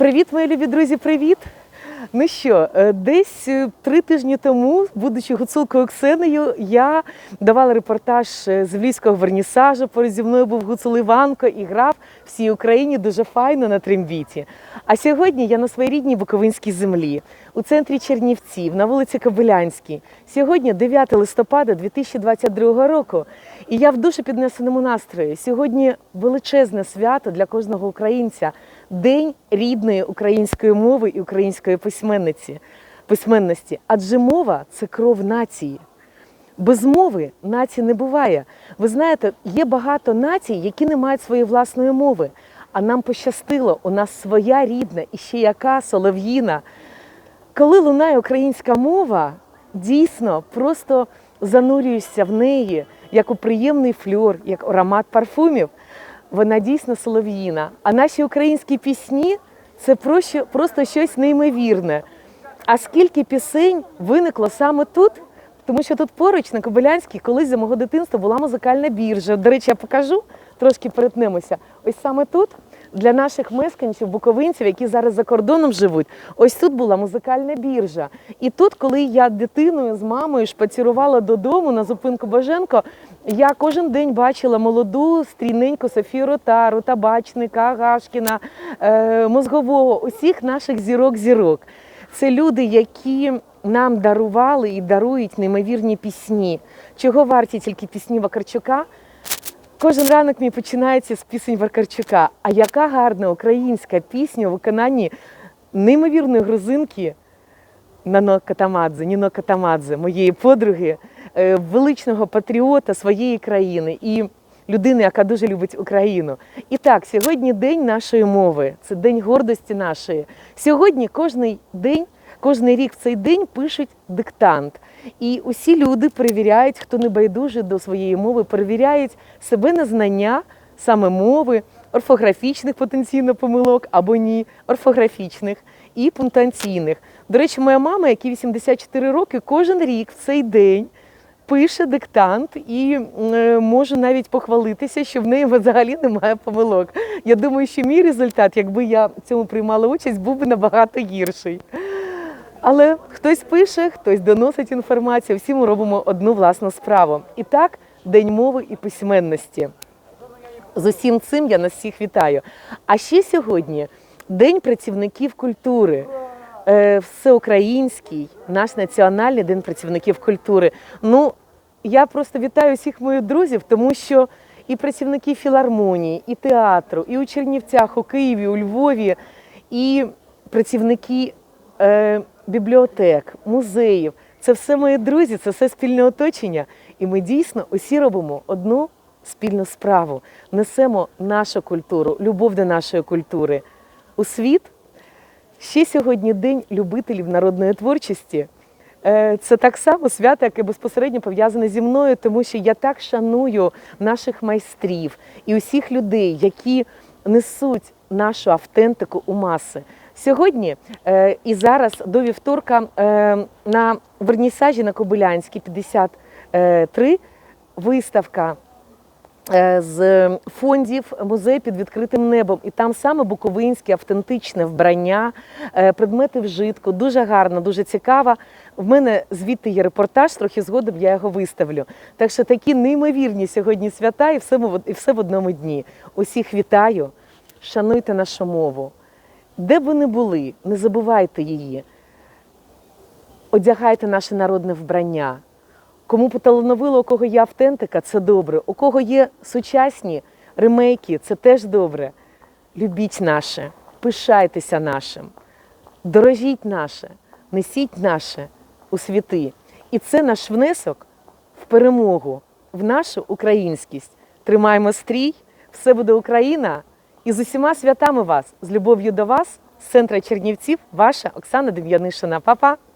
Привіт, мої любі друзі, привіт! Ну що, е, десь е, три тижні тому, будучи гуцулкою Оксеною, я давала репортаж е, з львівського вернісажу. Поруч зі мною був гуцул Іванко і грав всій Україні дуже файно на трембіті. А сьогодні я на своїй рідній Буковинській землі, у центрі Чернівців, на вулиці Кобилянській. Сьогодні 9 листопада 2022 року. І я в дуже піднесеному настрої. Сьогодні величезне свято для кожного українця. День рідної української мови і української письменниці, письменності. Адже мова це кров нації. Без мови нації не буває. Ви знаєте, є багато націй, які не мають своєї власної мови. А нам пощастило, у нас своя рідна і ще яка солов'їна. Коли лунає українська мова, дійсно просто занурюєшся в неї, як у приємний фльор, як аромат парфумів. Вона дійсно солов'їна. А наші українські пісні це просто, щось неймовірне. А скільки пісень виникло саме тут? Тому що тут поруч на Кобилянській колись за мого дитинства була музикальна біржа. До речі, я покажу, трошки перетнемося. Ось саме тут для наших мешканців, буковинців, які зараз за кордоном живуть, ось тут була музикальна біржа. І тут, коли я дитиною з мамою шпацірувала додому на зупинку Боженко, я кожен день бачила молоду стрійненьку Софію Ротару, Табачника, Гашкіна, е, Мозгового, усіх наших зірок-зірок. Це люди, які нам дарували і дарують неймовірні пісні. Чого варті тільки пісні Вакарчука? Кожен ранок мій починається з пісень Вакарчука. А яка гарна українська пісня у виконанні неймовірної грузинки Нано Катамадзе, Ніно Катамадзе, моєї подруги, величного патріота своєї країни і людини, яка дуже любить Україну. І так, сьогодні день нашої мови, це день гордості нашої. Сьогодні кожний день, кожний рік в цей день пишуть диктант. І усі люди перевіряють, хто не байдужий до своєї мови, перевіряють себе на знання саме мови, орфографічних потенційно помилок або ні, орфографічних і пунктуаційних. До речі, моя мама, якій 84 роки, кожен рік в цей день пише диктант і е, можу навіть похвалитися, що в неї взагалі немає помилок. Я думаю, що мій результат, якби я в цьому приймала участь, був би набагато гірший. Але хтось пише, хтось доносить інформацію. Всі ми робимо одну власну справу. І так, День мови і письменності. З усім цим я нас всіх вітаю. А ще сьогодні День працівників культури. Е, Всеукраїнський, наш національний день працівників культури. Ну, я просто вітаю всіх моїх друзів, тому що і працівники філармонії, і театру, і у Чернівцях, у Києві, у Львові, і працівники е, бібліотек, музеїв. Це все мої друзі, це все спільне оточення. І ми дійсно усі робимо одну спільну справу. Несемо нашу культуру, любов до нашої культури у світ. Ще сьогодні день любителів народної творчості. Е, Це так само свято, яке безпосередньо пов'язане зі мною, тому що я так шаную наших майстрів і усіх людей, які несуть нашу автентику у маси. Сьогодні е, і зараз до вівторка е, на вернісажі на Кобилянській 53 виставка з фондів музею під відкритим небом. І там саме буковинське автентичне вбрання, е, предмети вжитку. Дуже гарно, дуже цікаво. В мене звідти є репортаж, трохи згодом я його виставлю. Так що такі неймовірні сьогодні свята і все, і все в одному дні. Усіх вітаю, шануйте нашу мову. Де б ви не були, не забувайте її. Одягайте наше народне вбрання. Кому поталановило, у кого є автентика, це добре. У кого є сучасні ремейки, це теж добре. Любіть наше, пишайтеся нашим, дорожіть наше, несіть наше у світи. І це наш внесок в перемогу, в нашу українськість. Тримаємо стрій, все буде Україна. І з усіма святами вас, з любов'ю до вас, з центра Чернівців, ваша Оксана Дем'янишина. Па-па!